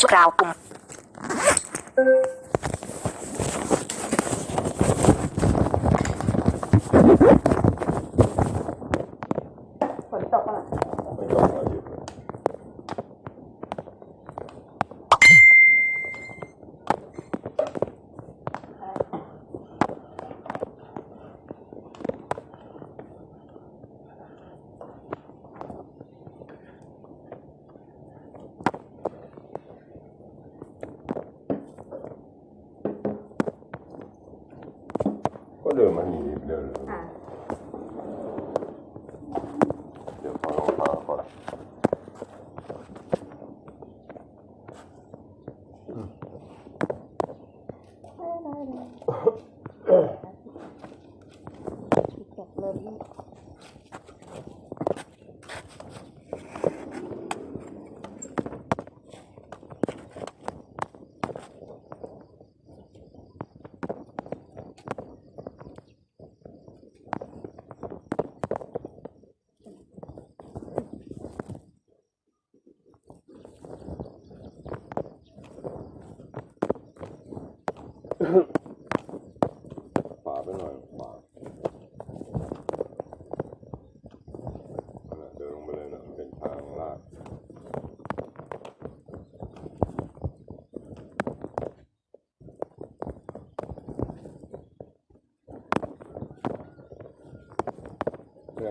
ชั่วคราวปุ่ม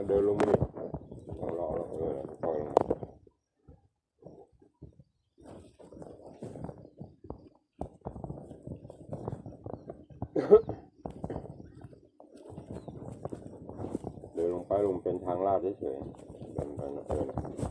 เดินลงมาเปล่มเดินลงไปลงเป็นทางลาดเฉยๆเดินไปเดิน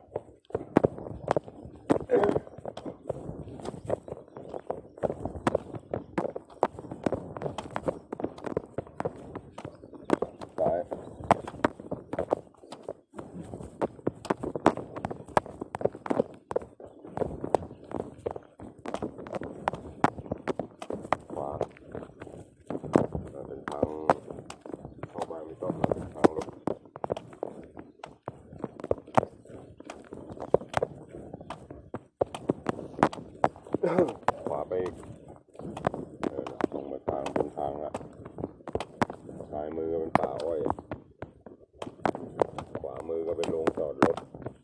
มือก็เป็นโรงจอดรถ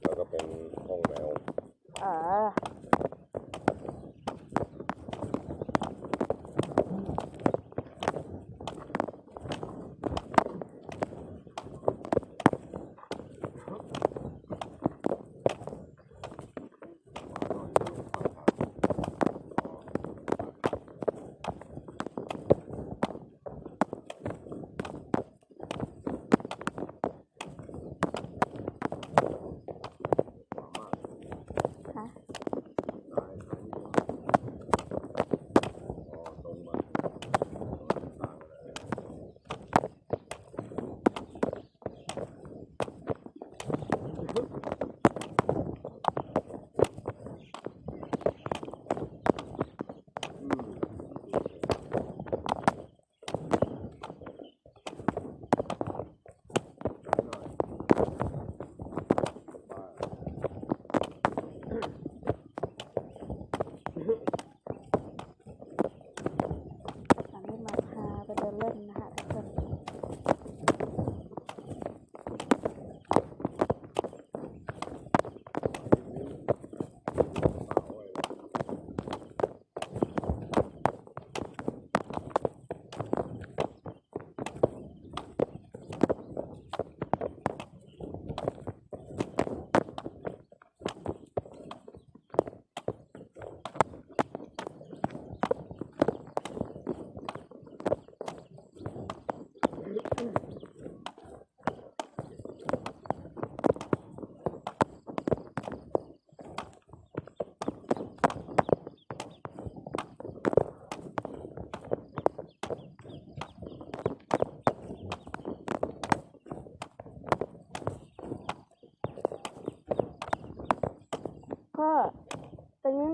แล้วก็เป็นห้องแมว อ่า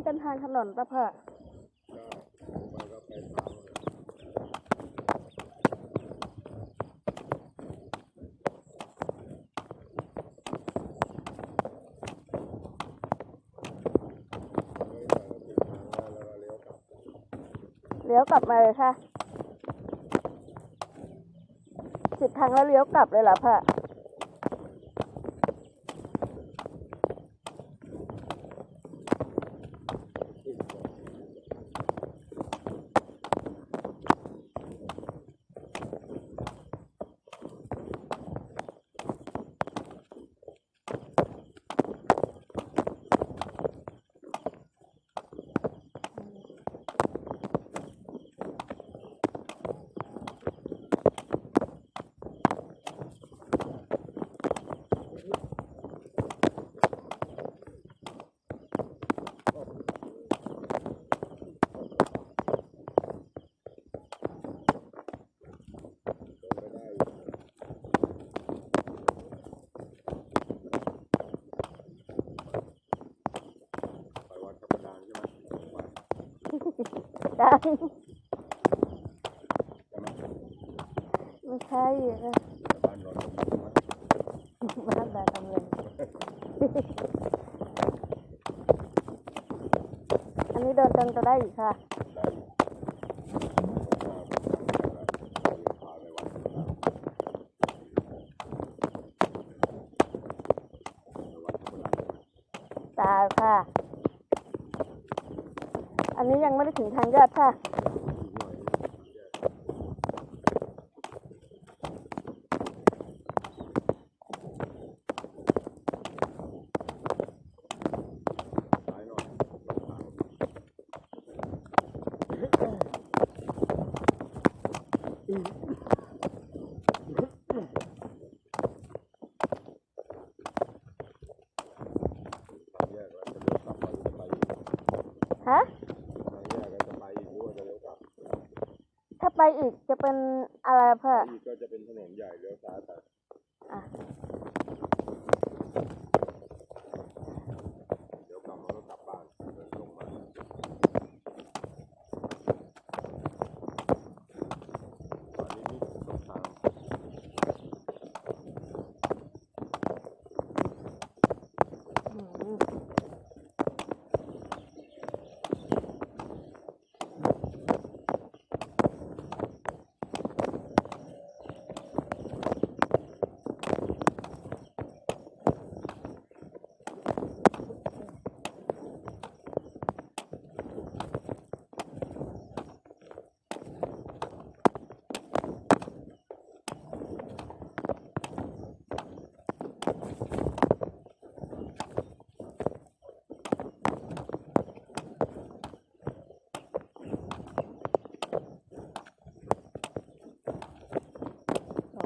เป็นทางถนนปะเพื่อเลี้ยวกลับมาเลยค่ะ สิบทางแล้วเลี้ยวกลับเลยเหรอพ่อ เดินไปได้อยู่ไปวัดธรรมดาใช่ไหมไป ได้ใช่ไหมไม่ใช่ค่ะบ้านนอนใช่ไหมบ้านแบบทำเงินอันนี้เดินเดินจะได้อีกค่ะได้อยู่หน้าผมทำแล้วแล้วพาไปวัดธรรมดาไปวัดธรรมดาตาค่ะอั นี้ยังไม่ได้ถึงทางยอดค่ะ อีกหน่อยแยกซ้ายหน่อยลงทางแยกแล้วจะเลี้ยวกลับไปจะไปอีก ฮะ ทางแยกแล้วจะไปอีกหรือว่าจะเลี้ยวกลับ ถ้าไปอีกจะเป็น อะไรพ่อไปอีกก็จะเป็นถนนใหญ่เลี้ยวซ้ายไป อะ เดี๋ยวกลับมันก็กลับบ้านเดินลงมาตอนนี้นี่ตรงทาง อืมโ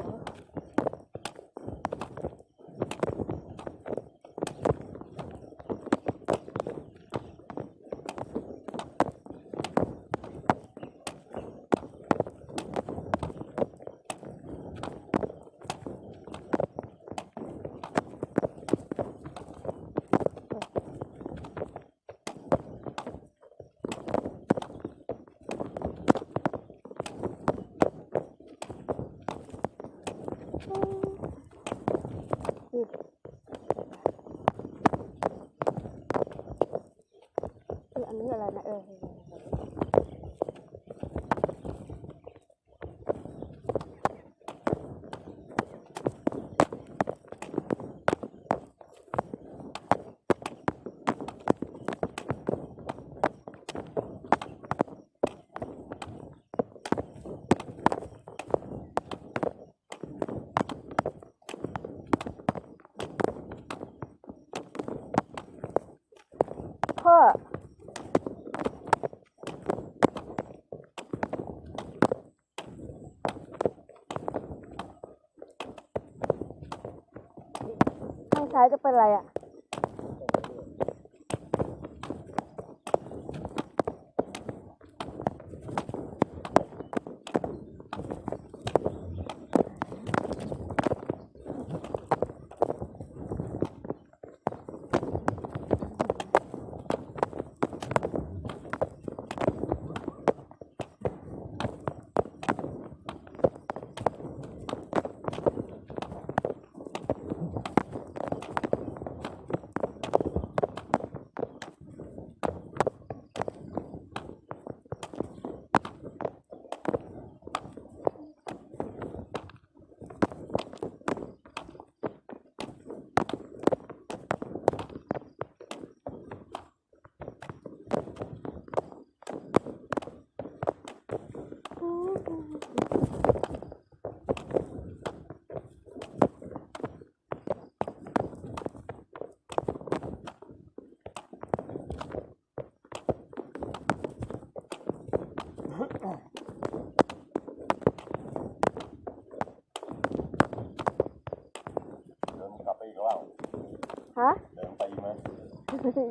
อ้เอออันนี้อะไรนะเออพ่อ ข้าง ซ้ายจะเป็นอะไรอะ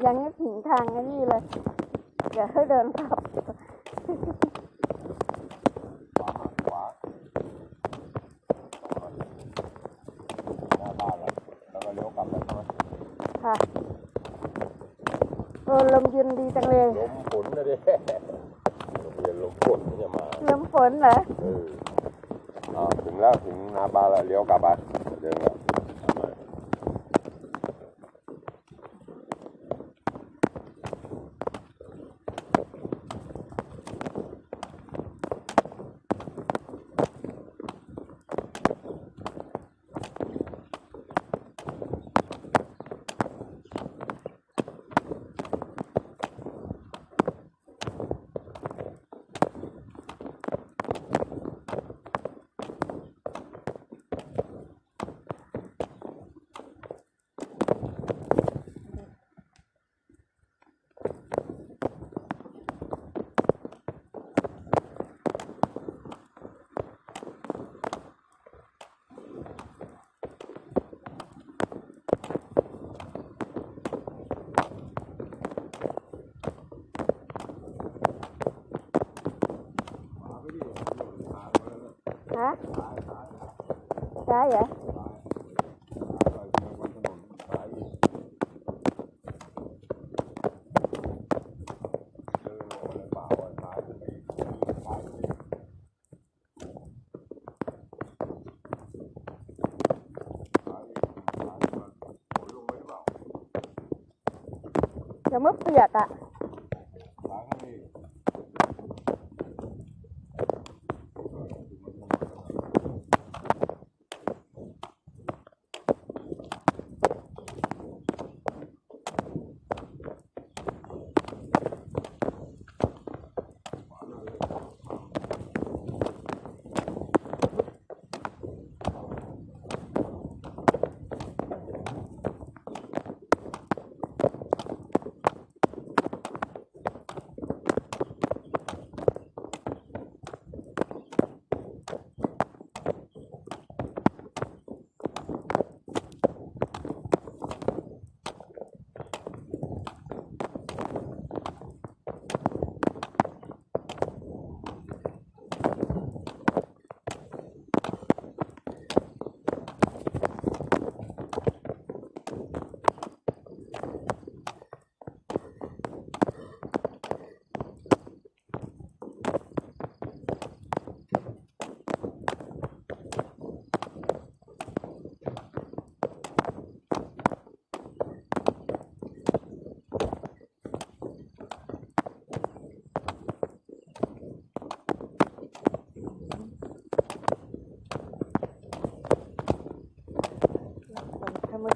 ยังไม่ถึงทางอ้นี่เลยเดี๋ยวให้เดินกลับค่ะโอ้ลมเย็นดีจังเลยลมฝนนะดิโรงเรียนลมฝนมันจะมาลมฝนเหรอเอออ่าถึงแล้วถึงหน้าบ้านแล้วเลี้ยวกลับไปเดินแล้วทำไม ฮะใช่เหรอ เดี๋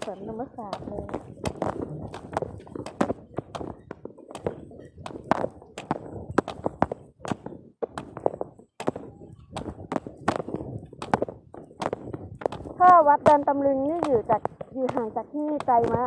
สวมันเปียกอะทำมือสนมสาเลยถ้าวัดเดินตำลึงนี่อยู่จากอยู่ห่างจากที่นี่ไกลมา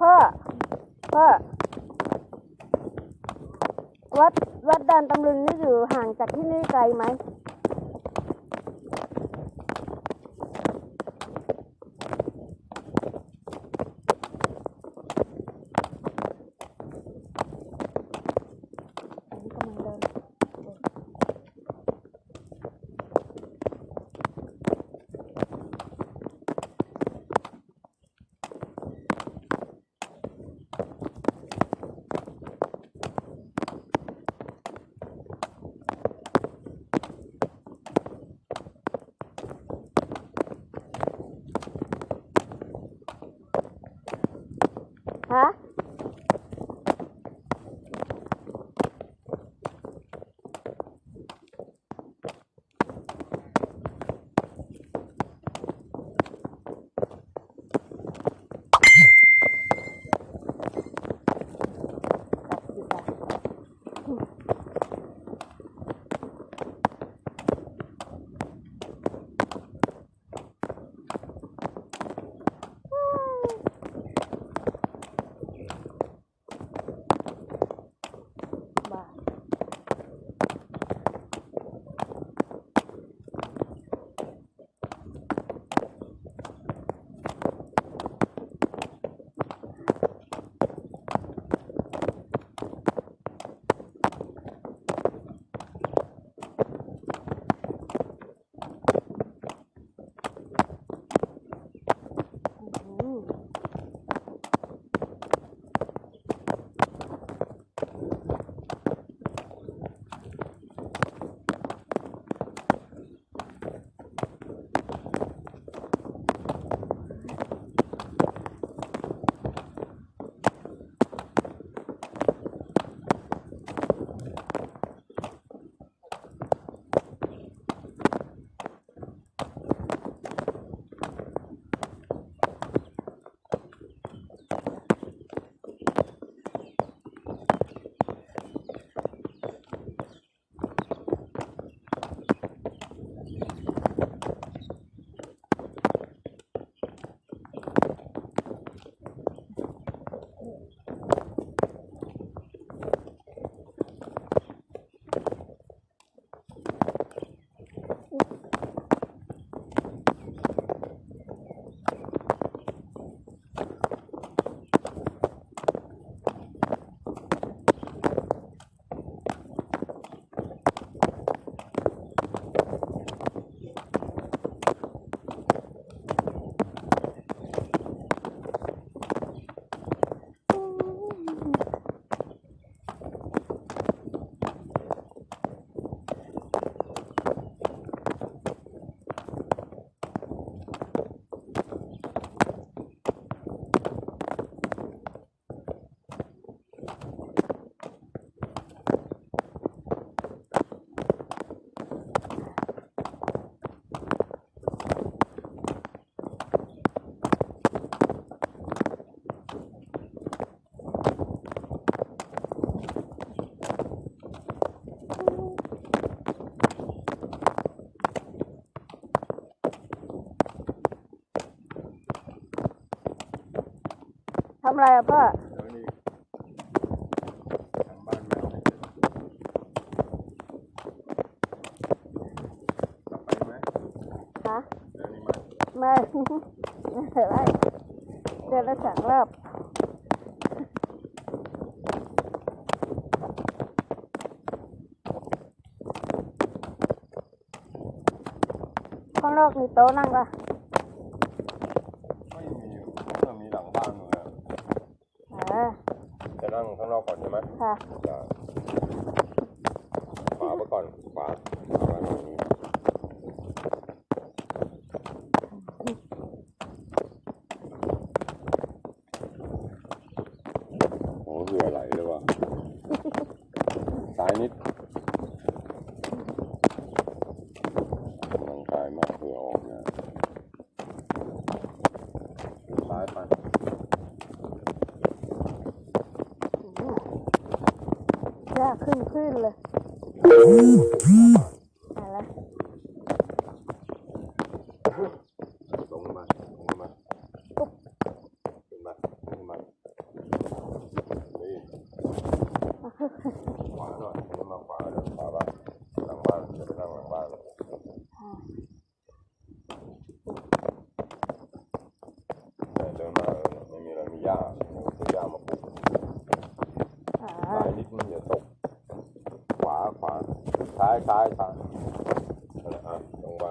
พ่อ พ่อ วัด การตำลึงนี่อยู่ห่างจากที่นี่ไกลไหม อะไรอะพ่อแล้วนี่ทางบ้านแมวกลับไปไหมฮะแล้วนี่มาไม่ไม่เป็นไรเดือนละสองรอบข้างนอกมีโต๊ะนั่งปะ ไม่มีเมื่อมีหลังบ้านนู่นนะ อ่า จะนั่งข้างนอก ก่อนใช่ไหม ค่ะ ได้ฝาไปก่อนฝาฝาไว้ตรงนี้โอ้เหงื่อไหลเลยว่ะซ้ายนิดกำลังกายมากเหงื่อออกเนี่ยซ้ายไป ยากขึ้นขึ้นเลยอะไร ลงมาลงมาขึ้นมาขึ้นมานี่ขวาหน่อยขึ้นมาขวาเดินขวาบ้านหลังบ้านจะไปนั่งหลังบ้านเดินมาไม่มีอะไรมีหญ้าซื้อหญ้ามาปลูกอ่าซ้ายนิดนึงอย่าตกขวาขวาซ้ายซ้ายซ้ายนั่นแหละอะลงมา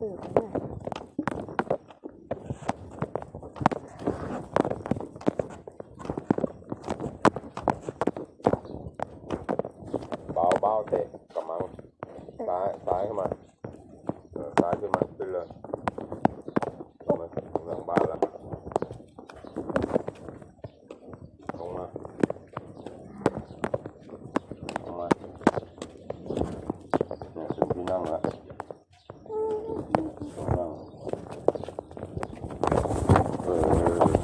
นี่ย่ามาปลูกเนี่ยเบาเบาเตะกระมังซ้ายซ้ายเข้ามาเออซ้ายขึ้นมาขึ้นเลยขึ้นมาถึงหลังบ้านแล้วลงมาลงมาเนี่ยถึงที่นั่งแล้วที่นั่งเออ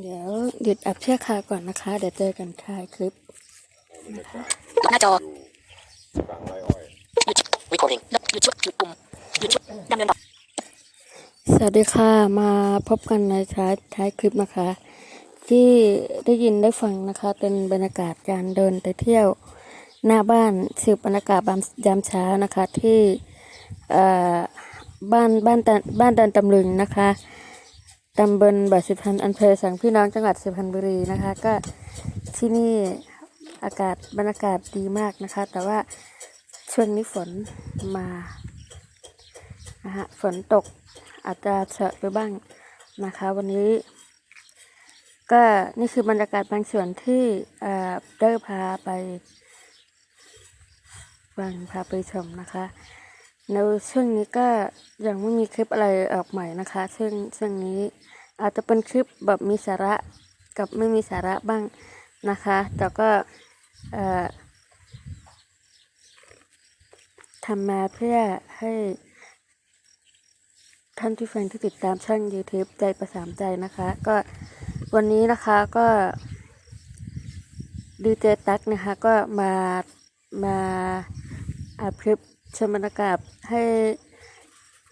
เดี๋ยว หยุดอับเชือกคาก่อนนะคะ เดี๋ยวเจอกันค่ะคลิปบรรยากาศหน้าจออยู่กลางไร่อ้อยหยุด recording หยุดช่วยหยุดปุ่มหยุดช่วยดำเนินต่อสวัสดีค่ะ มาพบกันในท้ายท้ายคลิปนะคะ ที่ได้ยินได้ฟังนะคะ เป็นบรรยากาศการเดินไปเที่ยวหน้าบ้านสืบบรรยากาศยามเช้านะคะที่เอ่อบ้านบ้านตะบ้านดันตำลึงนะคะ ตำบลบ่อสุพรรณอำเภอสังพี่น้องจังหวัดสุพรรณบุรีนะคะ ก็ที่นี่อากาศบรรยากาศดีมากนะคะ แต่ว่าช่วงนี้ฝนมานะฮะฝนตกอาจจะเฉอะไปบ้างนะคะ วันนี้ ก็นี่คือบรรยากาศบางส่วนที่เอ่อได้พาไปฟังพาไปชมนะคะ ในช่วงนี้ก็ยังไม่มีคลิปอะไรออกใหม่นะคะ ซึ่งช่วงนี้อาจจะเป็นคลิปแบบมีสาระกับไม่มีสาระบ้างนะคะ แต่ก็ทำมาเพื่อให้ท่านที่ฟังที่ติดตามช่อง YouTube ใจประสามใจนะคะ ก็วันนี้นะคะก็ดีเจตักนะคะก็มามาอัดคลิป ชมบรรยากาศให้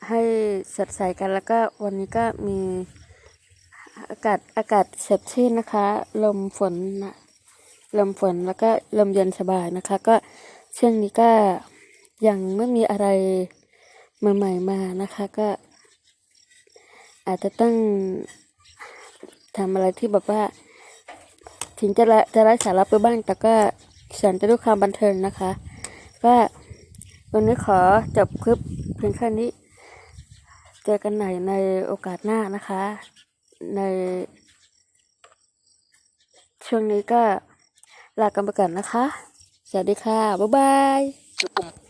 ให้สดใสกันแล้วก็วันนี้ก็มีอากาศอากาศสดชื่นนะคะ ลมฝนลมฝนแล้วก็ลมเย็นสบายนะคะ ก็ช่วงนี้ก็ยังไม่มีอะไรใหม่ๆมานะคะ ก็ อาจจะต้องทำอะไรที่แบบว่า ถึงจะจะไร้สาระไปบ้างแต่ก็แสนจะด้วยความบันเทิงนะคะ ก็ วันนี้ขอจบคลิปเพียงแค่นี้ เจอกันใหม่ในโอกาสหน้านะคะ ใน ช่วงนี้ก็ลากันไปก่อนนะคะ สวัสดีค่ะ บ๊ายบาย